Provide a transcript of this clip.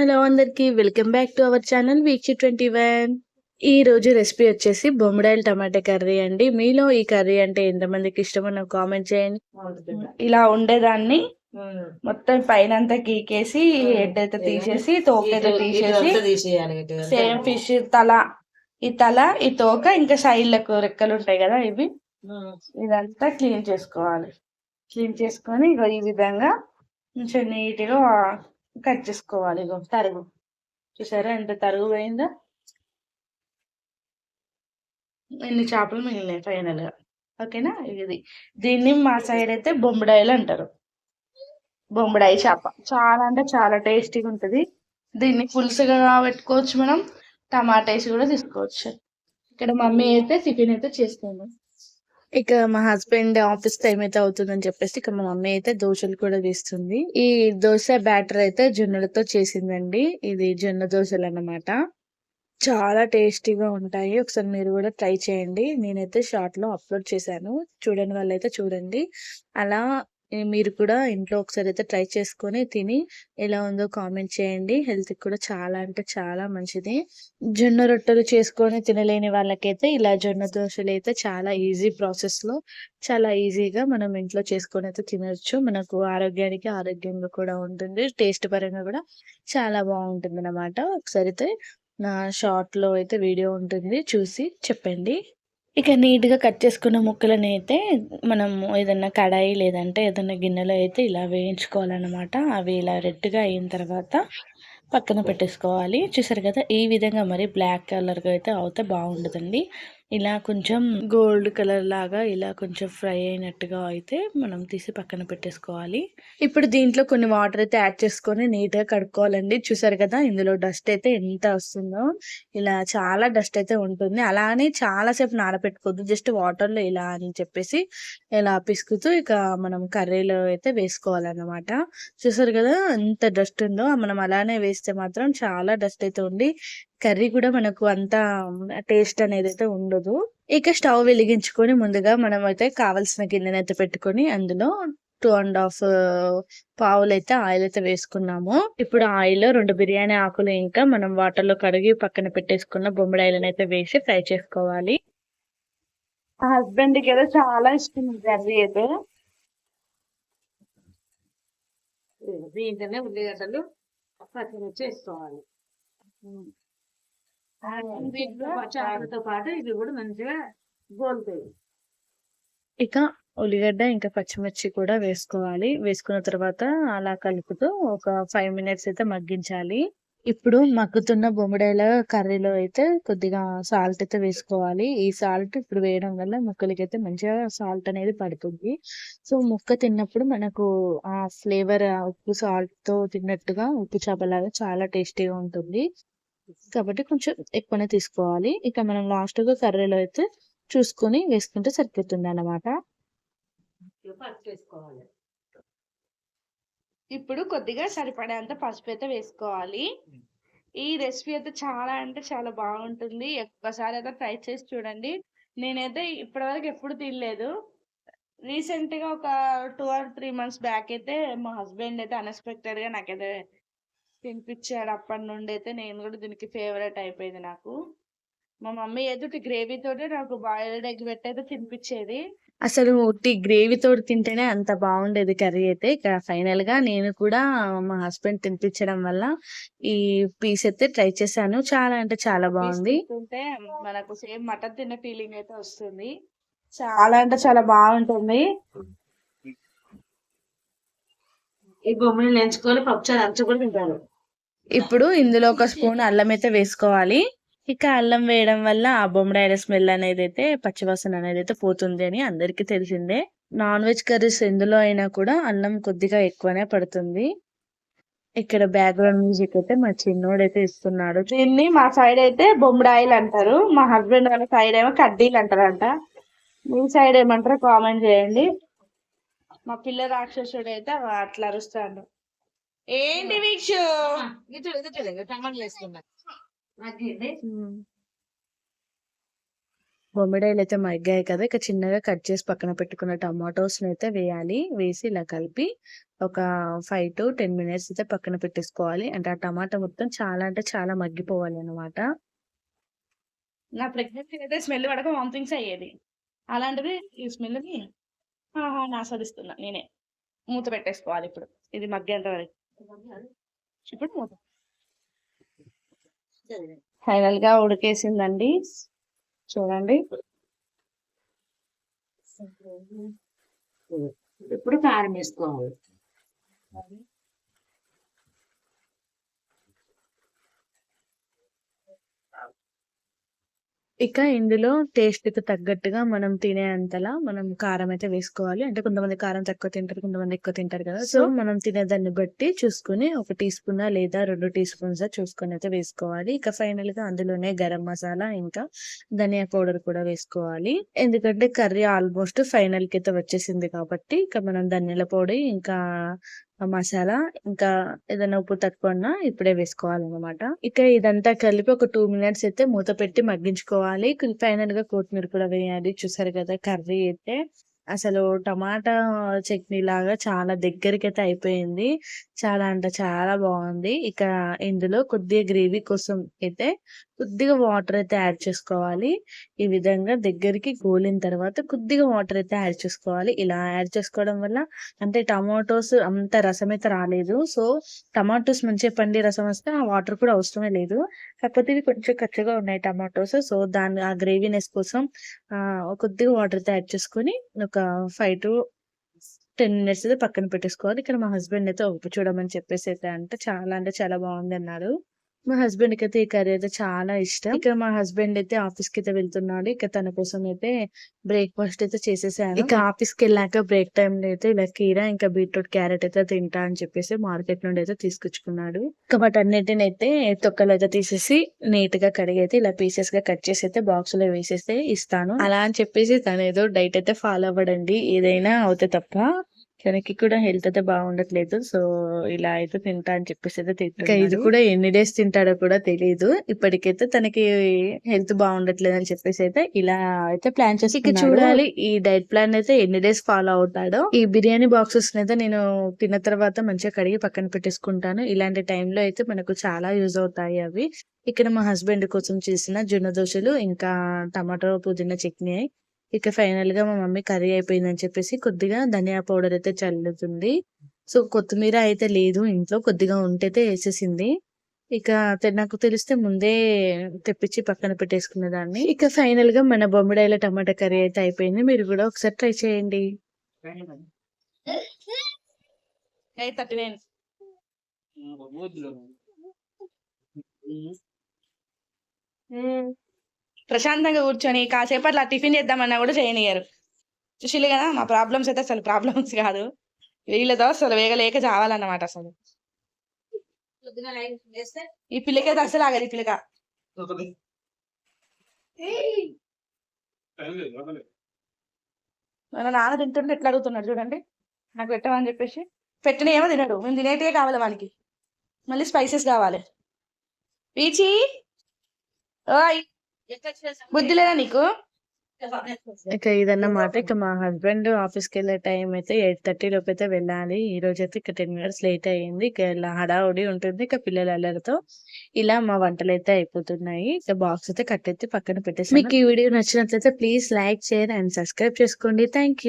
Hello అందరికి welcome back to our channel వీక్షి twenty one. ఈ రోజు రెసిపీ వచ్చేసి బొమ్మడాయిల టమాటా కర్రీ అండి. మీలో ఈ కర్రీ అంటే ఎంతమందికి ఇష్టమో నాకు కామెంట్ చేయండి. ఇలా ఉండేదాన్ని మొత్తం పైన అంతా గీకేసి హెడ్ అయితే తీసేసి తోక అయితే తీసేసి సేమ్ ఫిష్ తల ఈ తల ఈ తోక ఇంకా సైడ్లకు రెక్కలు ఉంటాయి కదా ఇవి. ఇదంతా క్లీన్ చేసుకోవాలి. క్లీన్ చేసుకొని ఈ విధంగా కొంచెం నీట్గా కట్ చేసుకోవాలి ఇగో తరుగు. చూసారా ఎంత తరుగు పోయిందా ఎన్ని చేపలు మిగిలినాయి ఫైనల్గా. ఓకేనా? ఇది దీన్ని మా సైడ్ అయితే బొంబడాయిలు అంటారు. బొంబడాయి చేప. చాలా అంటే చాలా టేస్టీగా ఉంటుంది. దీన్ని పులుసుగా పెట్టుకోవచ్చు మనం టమాటా వేసి కూడా తీసుకోవచ్చు. ఇక్కడ మమ్మీ అయితే టిఫిన్ అయితే చేస్తుంది. ఇక మా హస్బెండ్ ఆఫీస్ టైం అయితే అవుతుందని చెప్పేసి ఇక మా మమ్మీ అయితే దోశలు కూడా తీస్తుంది ఈ దోశ బ్యాటర్ అయితే జొన్నలతో చేసిందండి. ఇది జొన్న దోశలు అన్నమాట. చాలా టేస్టీగా ఉంటాయి. ఒకసారి మీరు కూడా ట్రై చేయండి. నేనైతే షార్ట్లో అప్లోడ్ చేశాను. చూడని వాళ్ళైతే చూడండి. అలా మీరు కూడా ఇంట్లో ఒకసారి అయితే ట్రై చేసుకొని తిని ఎలా ఉందో కామెంట్ చేయండి. హెల్త్కి కూడా చాలా అంటే చాలా మంచిది. జొన్న రొట్టెలు చేసుకొని తినలేని వాళ్ళకైతే ఇలా జొన్న దోశలు అయితే చాలా ఈజీ ప్రాసెస్లో చాలా ఈజీగా మనం ఇంట్లో చేసుకొని అయితే తినొచ్చు. మనకు ఆరోగ్యానికి ఆరోగ్యంగా కూడా ఉంటుంది. టేస్ట్ పరంగా కూడా చాలా బాగుంటుంది అన్నమాట. ఒకసారి అయితే నా షార్ట్లో అయితే వీడియో ఉంటుంది. చూసి చెప్పండి. ఇక నీట్గా కట్ చేసుకున్న ముక్కలని అయితే మనం ఏదన్నా కడాయి లేదంటే ఏదన్నా గిన్నెలో అయితే ఇలా వేయించుకోవాలన్నమాట. అవి ఇలా రెడ్గా అయిన తర్వాత పక్కన పెట్టేసుకోవాలి. చూసారు కదా ఈ విధంగా మరి బ్లాక్ కలర్గా అయితే అవుతే బాగుండదండి. ఇలా కొంచెం గోల్డ్ కలర్ లాగా ఇలా కొంచెం ఫ్రై అయినట్టుగా అయితే మనం తీసి పక్కన పెట్టేసుకోవాలి. ఇప్పుడు దీంట్లో కొన్ని వాటర్ అయితే యాడ్ చేసుకొని నీట్గా కడుక్కోవాలండి. చూసారు కదా ఇందులో డస్ట్ అయితే ఎంత వస్తుందో. ఇలా చాలా డస్ట్ అయితే ఉంటుంది. అలానే చాలా సేపు నానబెట్టుకోవద్దు జస్ట్ వాటర్లో ఇలా అని చెప్పేసి ఇలా పిసుకుతూ ఇక మనం కర్రీలో అయితే వేసుకోవాలన్నమాట. చూసారు కదా ఎంత డస్ట్ ఉందో. మనం అలానే వేస్తే మాత్రం చాలా డస్ట్ అయితే ఉండి కర్రీ కూడా మనకు అంత టేస్ట్ అనేది అయితే ఉండదు. ఇక స్టవ్ వెలిగించుకొని ముందుగా మనం అయితే కావాల్సిన గిన్నెని అయితే పెట్టుకొని అందులో టూ అండ్ హాఫ్ పావులు అయితే ఆయిల్ అయితే వేసుకున్నాము. ఇప్పుడు ఆయిల్ రెండు బిర్యానీ ఆకులు ఇంకా మనం వాటర్లో కడిగి పక్కన పెట్టేసుకున్న బొమ్మడాయిలను అయితే వేసి ఫ్రై చేసుకోవాలి. హస్బెండ్కి ఏదో చాలా ఇష్టం కర్రీ అయితే. దీంట్లోనే ఉల్లిగడ్డలు పచ్చిమిర్చి వేసుకోవాలి. వీటిలో చారుతో పాటు ఇవి కూడా మంచిగా గోలుతాయి ఇక ఉల్లిగడ్డ ఇంకా పచ్చిమిర్చి కూడా వేసుకోవాలి. వేసుకున్న తర్వాత అలా కలుపుతూ ఒక ఫైవ్ మినిట్స్ అయితే మగ్గించాలి. ఇప్పుడు మగ్గుతున్న బొమ్మడాయిల కర్రీలో అయితే కొద్దిగా సాల్ట్ అయితే వేసుకోవాలి. ఈ సాల్ట్ ఇప్పుడు వేయడం వల్ల ముక్కలకి అయితే మంచిగా సాల్ట్ అనేది పడుతుంది. సో ముక్క తిన్నప్పుడు మనకు ఆ ఫ్లేవర్ ఉప్పు సాల్ట్తో తిన్నట్టుగా ఉప్పు చేపలాగా చాలా టేస్టీగా ఉంటుంది. కాబట్టి కొంచెం ఎక్కువనే తీసుకోవాలి. ఇక మనం లాస్ట్గా కర్రీలో అయితే చూసుకొని వేసుకుంటే సరిపోతుంది అన్నమాట. ఇప్పుడు కొద్దిగా సరిపడేంత పసుపు అయితే వేసుకోవాలి. ఈ రెసిపీ అయితే చాలా అంటే చాలా బాగుంటుంది. ఒక్కసారి అయితే ట్రై చేసి చూడండి. నేనైతే ఇప్పటివరకు ఎప్పుడు తినలేదు. రీసెంట్గా ఒక two or three months back అయితే మా హస్బెండ్ అయితే అన్ఎక్స్పెక్టెడ్గా నాకైతే తినిపించాడు అప్పటి నుండి అయితే నేను కూడా దీనికి ఫేవరెట్ అయిపోయింది నాకు. మా మమ్మీ ఏదో గ్రేవీ తోటి నాకు బాయిల్డ్ ఎగ్ పెట్టి అయితే తినిపించేది. అసలు ఉట్టి గ్రేవీ తోటి తింటేనే అంత బాగుండేది కర్రీ అయితే. ఇక ఫైనల్గా నేను కూడా మా హస్బెండ్ తినిపించడం వల్ల ఈ పీస్ అయితే ట్రై చేశాను. చాలా అంటే చాలా బాగుంది. తింటే మనకు సేమ్ మటన్ తిన్న ఫీలింగ్ అయితే వస్తుంది. చాలా అంటే చాలా బాగుంటుంది. ఈ బొమ్మని నెంచుకొని పప్పుచారు అంచు కూడా తింటారు. ఇప్పుడు ఇందులో ఒక స్పూన్ అల్లం అయితే వేసుకోవాలి. ఇక అల్లం వేయడం వల్ల ఆ బొమ్మడాయిల స్మెల్ అనేది అయితే పచ్చివాసన అనేది అయితే పోతుంది అని అందరికీ తెలిసిందే. నాన్ వెజ్ కర్రీస్ ఎందులో అయినా కూడా అల్లం కొద్దిగా ఎక్కువనే పడుతుంది. ఇక్కడ బ్యాక్గ్రౌండ్ మ్యూజిక్ అయితే మా చిన్నోడు అయితే ఇస్తున్నాడు. దీన్ని మా సైడ్ అయితే బొమ్మడాయిలు అంటారు. మా హస్బెండ్ వాళ్ళ సైడ్ ఏమో కడ్డీలు అంటారంట. మీ సైడ్ ఏమంటారో కామెంట్ చేయండి. మా పిల్ల రాక్షసుడు అయితే అట్లా అరుస్తాడు. ఏంటి వీక్షు? ఇది టమాటాలు వేసుకున్నా బొమ్మిడాయిలు అయితే మగ్గాయి కదా ఇక చిన్నగా కట్ చేసి పక్కన పెట్టుకున్న టమాటోస్ అయితే వేయాలి. వేసి ఇలా కలిపి ఒక ఫైవ్ టు టెన్ మినిట్స్ అయితే పక్కన పెట్టేసుకోవాలి. అంటే ఆ టమాటా మొత్తం చాలా అంటే చాలా మగ్గిపోవాలి అన్నమాట. నా ప్రెగ్నెన్సీ అయితే స్మెల్ పడక వామిటింగ్స్ అయ్యేది. అలాంటిది ఈ స్మెల్ని ఆహా ఆస్వాదిస్తున్నా నేనే. మూత పెట్టేసుకోవాలి ఇప్పుడు. ఇది మగ్గేంత వరకు. ఫైనల్గా ఉడికేసిందండి. చూడండి. ఇప్పుడు కారం వేసుకోవాలి? ఇక ఇందులో టేస్ట్కి తగ్గట్టుగా మనం తినే అంతలా మనం కారం అయితే వేసుకోవాలి. అంటే కొంతమంది కారం తక్కువ తింటారు కొంతమంది ఎక్కువ తింటారు కదా. సో మనం తినే దాన్ని బట్టి చూసుకుని ఒక టీ స్పూన్ లేదా రెండు టీ స్పూన్స్ చూసుకొని అయితే వేసుకోవాలి. ఇక ఫైనల్గా అందులోనే గరం మసాలా ఇంకా ధనియా పౌడర్ కూడా వేసుకోవాలి. ఎందుకంటే కర్రీ ఆల్మోస్ట్ ఫైనల్కి అయితే వచ్చేసింది కాబట్టి ఇక మనం ధనియాల పొడి ఇంకా మసాలా ఇంకా ఏదైనా ఉప్పు తక్కువ ఉన్నా ఇప్పుడే వేసుకోవాలన్నమాట. ఇక ఇదంతా కలిపి ఒక టూ మినిట్స్ అయితే మూత పెట్టి మగ్గించుకోవాలి. ఫైనల్గా కొత్తిమీర కూడా వేయాలి. చూసారు కదా కర్రీ అయితే. అసలు టమాటా చట్నీ లాగా చాలా దగ్గరికి అయితే అయిపోయింది. చాలా అంటే చాలా బాగుంది. ఇక ఇందులో కొద్దిగా గ్రేవీ కోసం అయితే కొద్దిగా వాటర్ అయితే యాడ్ చేసుకోవాలి. ఈ విధంగా దగ్గరికి గోలిన తర్వాత కొద్దిగా వాటర్ అయితే యాడ్ చేసుకోవాలి. ఇలా యాడ్ చేసుకోవడం వల్ల అంటే టమాటోస్ అంత రసం అయితే రాలేదు. సో టమాటోస్ మంచిగా పండి రసం వస్తే ఆ వాటర్ కూడా అవసరమే లేదు. కాకపోతే ఇవి కొంచెం కచ్చగా ఉన్నాయి టమాటోస్. సో దాని ఆ గ్రేవీనెస్ కోసం కొద్దిగా వాటర్ అయితే యాడ్ చేసుకొని ఒక ఫైవ్ టు టెన్ మినిట్స్ అయితే పక్కన పెట్టేసుకోవాలి. ఇక్కడ మా హస్బెండ్ అయితే ఒప్పు చూడమని చెప్పేసి అయితే అంటే చాలా అంటే చాలా బాగుంది అన్నారు మా హస్బెండ్కి అయితే ఈ కర్రీ అయితే చాలా ఇష్టం. ఇక మా హస్బెండ్ అయితే ఆఫీస్కి అయితే వెళ్తున్నాడు. ఇక తన కోసం అయితే బ్రేక్ఫాస్ట్ అయితే చేసేసాను. ఇక ఆఫీస్కి వెళ్ళాక బ్రేక్ టైం లో అయితే ఇలా కీరా ఇంకా బీట్రూట్ క్యారెట్ అయితే తింటా అని చెప్పేసి మార్కెట్ నుండి అయితే తీసుకొచ్చుకున్నాడు. ఇక వాటన్నిటిని అయితే తొక్కలు అయితే తీసేసి నీట్గా కడిగి అయితే ఇలా పీసెస్గా కట్ చేసి అయితే బాక్స్లో వేసేస్తే ఇస్తాను. అలా అని చెప్పేసి తను ఏదో డైట్ అయితే ఫాలో అవ్వడండి. ఏదైనా అవుతే తప్ప. తనకి కూడా హెల్త్ అయితే బాగుండట్లేదు. సో ఇలా అయితే తింటా అని చెప్పేసి అయితే తింటా ఇది కూడా ఎన్ని డేస్ తింటాడో కూడా తెలియదు ఇప్పటికైతే తనకి హెల్త్ బాగుండట్లేదు అని చెప్పేసి అయితే ఇలా అయితే ప్లాన్ చేసి ఇక చూడాలి ఈ డైట్ ప్లాన్ అయితే ఎన్ని డేస్ ఫాలో అవుతాడో. ఈ బిర్యానీ బాక్సెస్ అయితే నేను తిన్న తర్వాత మంచిగా కడిగి పక్కన పెట్టేసుకుంటాను. ఇలాంటి టైంలో అయితే మనకు చాలా యూజ్ అవుతాయి అవి. ఇక్కడ మా హస్బెండ్ కోసం చేసిన జొన్న దోశలు ఇంకా టమాటో పుదీనా చట్నీ ఇక ఫైనల్గా మా మమ్మీ కర్రీ అయిపోయిందని చెప్పేసి కొద్దిగా ధనియా పౌడర్ అయితే చల్లుతుంది. సో కొత్తిమీర అయితే లేదు ఇంట్లో కొద్దిగా ఉంటే వేసేసింది. ఇక నాకు తెలిస్తే ముందే తెప్పించి పక్కన పెట్టేసుకునే దాన్ని. ఇక ఫైనల్గా మన బొమ్మిడాయిల టమాటా కర్రీ అయితే అయిపోయింది. మీరు కూడా ఒకసారి ట్రై చేయండి. థర్టీ ప్రశాంతంగా కూర్చొని కాసేపు అట్లా టిఫిన్ చేద్దామన్నా కూడా చేయనియరు చూసిల్లు కదా మా ప్రాబ్లమ్స్ అయితే అసలు ప్రాబ్లమ్స్ కాదు. వీళ్ళతో అసలు వేగలేక చావాలన్నమాట అసలు. ఈ పిల్లకైతే అసలు ఆగదు ఈ పిల్లక. మన నాన్న తింటుంటే ఎట్లా అడుగుతున్నాడు చూడండి. నాకు పెట్టమని చెప్పేసి. పెట్టిన ఏమో తినడు. మేము తినేటివే కావాలి వానికి. మళ్ళీ స్పైసెస్ కావాలి. పీచి ఓయ్. బుద్ధి లేదా నీకు? ఇక ఇదన్నమాట ఇక మా హస్బెండ్ ఆఫీస్కి వెళ్ళే టైం అయితే ఎయిట్ థర్టీ లోపు అయితే వెళ్ళాలి. ఈ రోజు అయితే ఇక టెన్ మినిట్స్ లేట్ అయ్యింది ఇక ఇలా హడావుడి ఉంటుంది ఇక పిల్లల అల్లరితో. ఇలా మా వంటలు అయితే అయిపోతున్నాయి. ఇక బాక్స్ అయితే కట్టెత్తి పక్కన పెట్టేసి మీకు ఈ వీడియో నచ్చినట్లయితే please like share and subscribe చేసుకోండి. Thank you